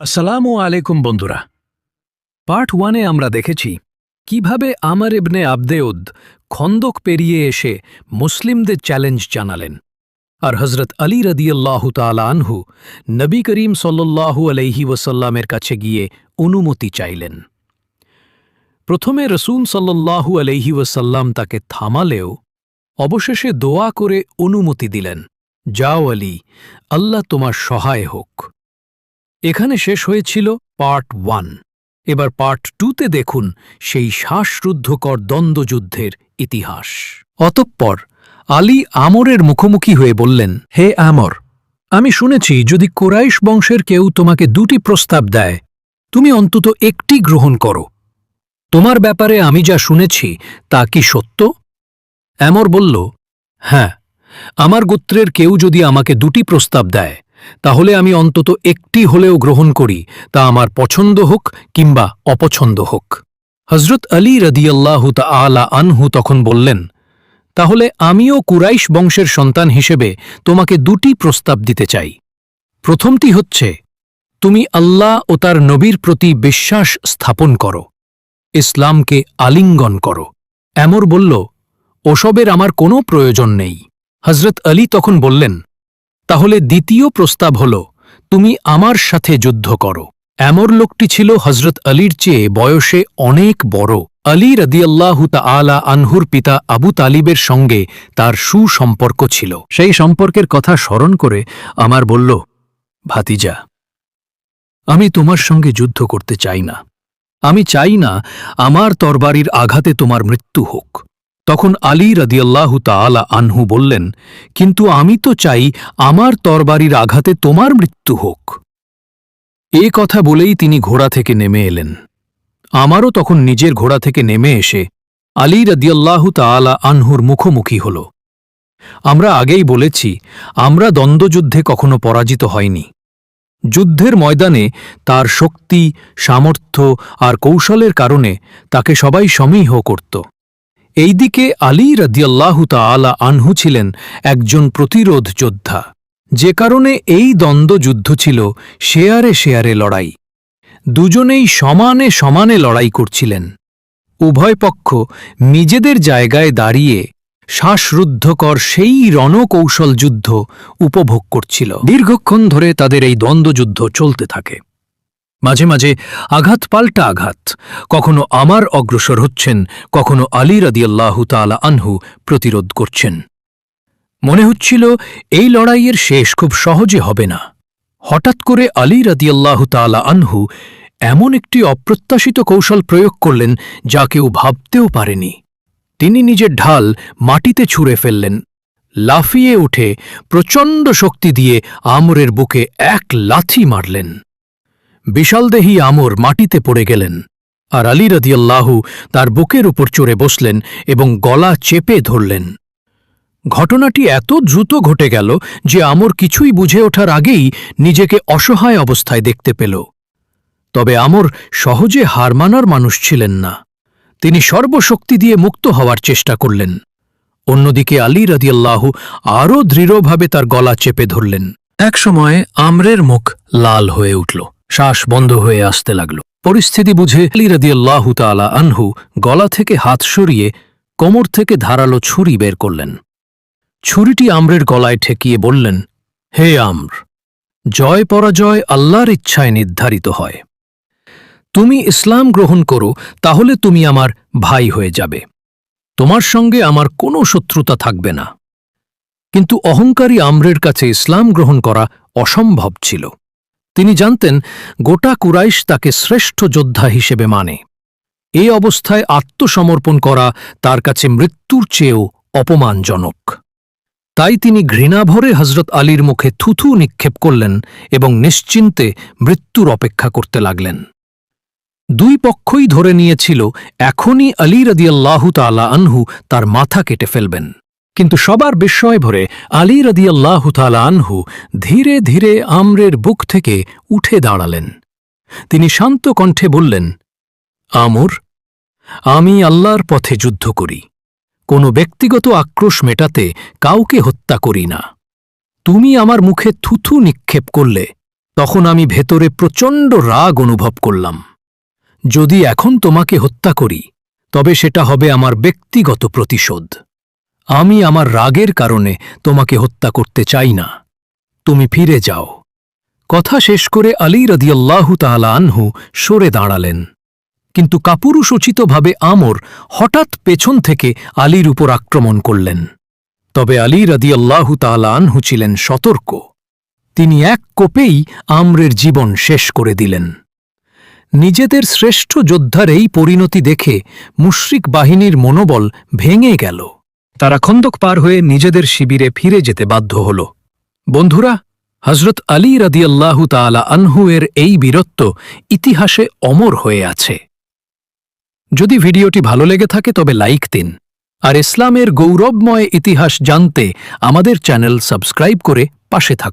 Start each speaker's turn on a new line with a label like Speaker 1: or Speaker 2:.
Speaker 1: আসসালামু আলাইকুম বন্ধুরা। পার্ট ওয়ানে আমরা দেখেছি কীভাবে আমর ইবনে আবদেউদ খন্দক পেরিয়ে এসে মুসলিমদের চ্যালেঞ্জ জানালেন। আর হজরত আলী রদিয়াল্লাহু তালা আনহু নবী করিম সল্লাল্লাহু আলহি ওসাল্লামের কাছে গিয়ে অনুমতি চাইলেন। প্রথমে রসুল সল্লাল্লাহু আলহি ওসাল্লাম তাকে থামালেও অবশেষে দোয়া করে অনুমতি দিলেন, যাও আলী, আল্লাহ তোমার সহায় হোক। এখানে শেষ হয়েছিল পার্ট ওয়ান। এবার পার্ট টুতে দেখুন সেই শ্বাসরুদ্ধকর দ্বন্দ্বযুদ্ধের ইতিহাস। অতঃপর আলী আমরের মুখোমুখি হয়ে বললেন, হে আমর, আমি শুনেছি যদি কোরাইশ বংশের কেউ তোমাকে দুটি প্রস্তাব দেয়, তুমি অন্তত একটি গ্রহণ করো। তোমার ব্যাপারে আমি যা শুনেছি তা কি সত্য? অ্যামর বলল হ্যাঁ আমার গোত্রের কেউ যদি আমাকে দুটি প্রস্তাব দেয় তাহলে আমি অন্তত একটি হলেও গ্রহণ করি, তা আমার পছন্দ হোক কিংবা অপছন্দ হোক। হজরত আলী রদিয়াল্লাহু আলা আনহু তখন বললেন, তাহলে আমিও কুরাইশ বংশের সন্তান হিসেবে তোমাকে দুটি প্রস্তাব দিতে চাই। প্রথমটি হচ্ছে, তুমি আল্লাহ ও তার নবীর প্রতি বিশ্বাস স্থাপন করো, ইসলামকে আলিঙ্গন করো। এমর বলল, ওসবের আমার কোনো প্রয়োজন নেই। হজরত আলী তখন বললেন তাহলে দ্বিতীয় প্রস্তাব হল, তুমি আমার সাথে যুদ্ধ করো। এমর লোকটি ছিল হজরত আলীর চেয়ে বয়সে অনেক বড়। আলী রদিয়াল্লাহু আলা আনহুর পিতা আবু তালিবের সঙ্গে তার সুসম্পর্ক ছিল। সেই সম্পর্কের কথা স্মরণ করে আমার বলল, ভাতিজা, আমি তোমার সঙ্গে যুদ্ধ করতে চাই না। আমি চাই না আমার তরবারির আঘাতে তোমার মৃত্যু হোক। তখন আলী রদিয়াল্লাহু তালা আনহু বললেন, কিন্তু আমি তো চাই আমার তরবারির আঘাতে তোমার মৃত্যু হোক। এ কথা বলেই তিনি ঘোড়া থেকে নেমে এলেন। আমারও তখন নিজের ঘোড়া থেকে নেমে এসে আলী রদিয়াল্লাহু তালা আনহুর মুখোমুখি হল। আমরা আগেই বলেছি, আমরা দ্বন্দ্বযুদ্ধে কখনো পরাজিত হয়নি। যুদ্ধের ময়দানে তার শক্তি, সামর্থ্য আর কৌশলের কারণে তাকে সবাই সমীহ করত। এইদিকে আলী রদিয়াল্লাহু তালা আনহু ছিলেন একজন প্রতিরোধ যোদ্ধা। যে কারণে এই দ্বন্দ্বযুদ্ধ ছিল শেয়ারে শেয়ারে লড়াই। দুজনেই সমানে সমানে লড়াই করছিলেন। উভয় পক্ষ নিজেদের জায়গায় দাঁড়িয়ে শ্বাসরুদ্ধকর সেই রণকৌশল যুদ্ধ উপভোগ করছিল। দীর্ঘক্ষণ ধরে তাদের এই দ্বন্দ্বযুদ্ধ চলতে থাকে। মাঝে মাঝে আঘাত পাল্টা আঘাত। কখনো আমার অগ্রসর হচ্ছেন, কখনো আলী রদিয়াল্লাহু তালা আনহু প্রতিরোধ করছেন। মনে হচ্ছিল এই লড়াইয়ের শেষ খুব সহজে হবে না। হঠাৎ করে আলী রদিয়াল্লাহু তালা আনহু এমন একটি অপ্রত্যাশিত কৌশল প্রয়োগ করলেন যা কেউ ভাবতেও পারেনি। তিনি নিজের ঢাল মাটিতে ছুঁড়ে ফেললেন, লাফিয়ে উঠে প্রচণ্ড শক্তি দিয়ে আমরের বুকে এক লাথি মারলেন। বিশালদেহী আমর মাটিতে পড়ে গেলেন আর আলী রদিয়াল্লাহু তার বুকের উপর চড়ে বসলেন এবং গলা চেপে ধরলেন। ঘটনাটি এত দ্রুত ঘটে গেল যে আমর কিছুই বুঝে ওঠার আগেই নিজেকে অসহায় অবস্থায় দেখতে পেল। তবে আমর সহজে হার মানার মানুষ ছিলেন না। তিনি সর্বশক্তি দিয়ে মুক্ত হওয়ার চেষ্টা করলেন। অন্যদিকে আলী রদিয়াল্লাহু আরও দৃঢ়ভাবে তার গলা চেপে ধরলেন। একসময় আমরের মুখ লাল হয়ে উঠল। শ্বাস বন্ধ হয়ে আসতে লাগল। পরিস্থিতি বুঝে আলী রদিয়াল্লাহু তালা আনহু গলা থেকে হাত সরিয়ে কোমর থেকে ধারালো ছুরি বের করলেন। ছুরিটি আমরের গলায় ঠেকিয়ে বললেন, হে আম্র, জয় পরাজয় আল্লাহর ইচ্ছায় নির্ধারিত হয়। তুমি ইসলাম গ্রহণ করো, তাহলে তুমি আমার ভাই হয়ে যাবে। তোমার সঙ্গে আমার কোনো শত্রুতা থাকবে না। কিন্তু অহংকারী আম্রের কাছে ইসলাম গ্রহণ করা অসম্ভব ছিল। তিনি জানতেন গোটা কুরাইশ তাকে শ্রেষ্ঠ যোদ্ধা হিসেবে মানে। এই অবস্থায় আত্মসমর্পণ করা তার কাছে মৃত্যুর চেয়েও অপমানজনক। তাই তিনি ঘৃণাভরে হজরত আলীর মুখে থুথু নিক্ষেপ করলেন এবং নিশ্চিন্তে মৃত্যুর অপেক্ষা করতে লাগলেন। দুই পক্ষই ধরে নিয়েছিল, এখনই আলী রদিয়াল্লাহু তালা আনহু তার মাথা কেটে ফেলবেন। কিন্তু সবার বিস্ময় ভরে আলী রদিয়াল্লাহু আনহু ধীরে ধীরে আমরের বুক থেকে উঠে দাঁড়ালেন। তিনি শান্ত কণ্ঠে বললেন, আমর, আমি আল্লাহর পথে যুদ্ধ করি। কোনো ব্যক্তিগত আক্রোশ মেটাতে কাউকে হত্যা করি না। তুমি আমার মুখে থুথু নিক্ষেপ করলে, তখন আমি ভেতরে প্রচণ্ড রাগ অনুভব করলাম। যদি এখন তোমাকে হত্যা করি, তবে সেটা হবে আমার ব্যক্তিগত প্রতিশোধ। আমি আমার রাগের কারণে তোমাকে হত্যা করতে চাই না। তুমি ফিরে যাও। কথা শেষ করে আলী রদিয়াল্লাহু তাআলা আনহু সরে দাঁড়ালেন। কিন্তু কাপুরুষোচিতভাবে আমর হঠাৎ পেছন থেকে আলীর উপর আক্রমণ করলেন। তবে আলী রদিয়াল্লাহু তাআলা আনহু ছিলেন সতর্ক। তিনি এক কোপেই আমরের জীবন শেষ করে দিলেন। নিজেদের শ্রেষ্ঠ যোদ্ধার এই পরিণতি দেখে মুশরিক বাহিনীর মনোবল ভেঙে গেল। তারা খন্দক পার হয়ে নিজেদের শিবিরে ফিরে যেতে বাধ্য হল। বন্ধুরা হজরত আলী রাদিয়াল্লাহু তালা আনহু এর এই বীরত্ব ইতিহাসে অমর হয়ে আছে। যদি ভিডিওটি ভালো লেগে থাকে, তবে লাইক দিন। আর ইসলামের গৌরবময় ইতিহাস জানতে আমাদের চ্যানেল সাবস্ক্রাইব করে পাশে থাকুন।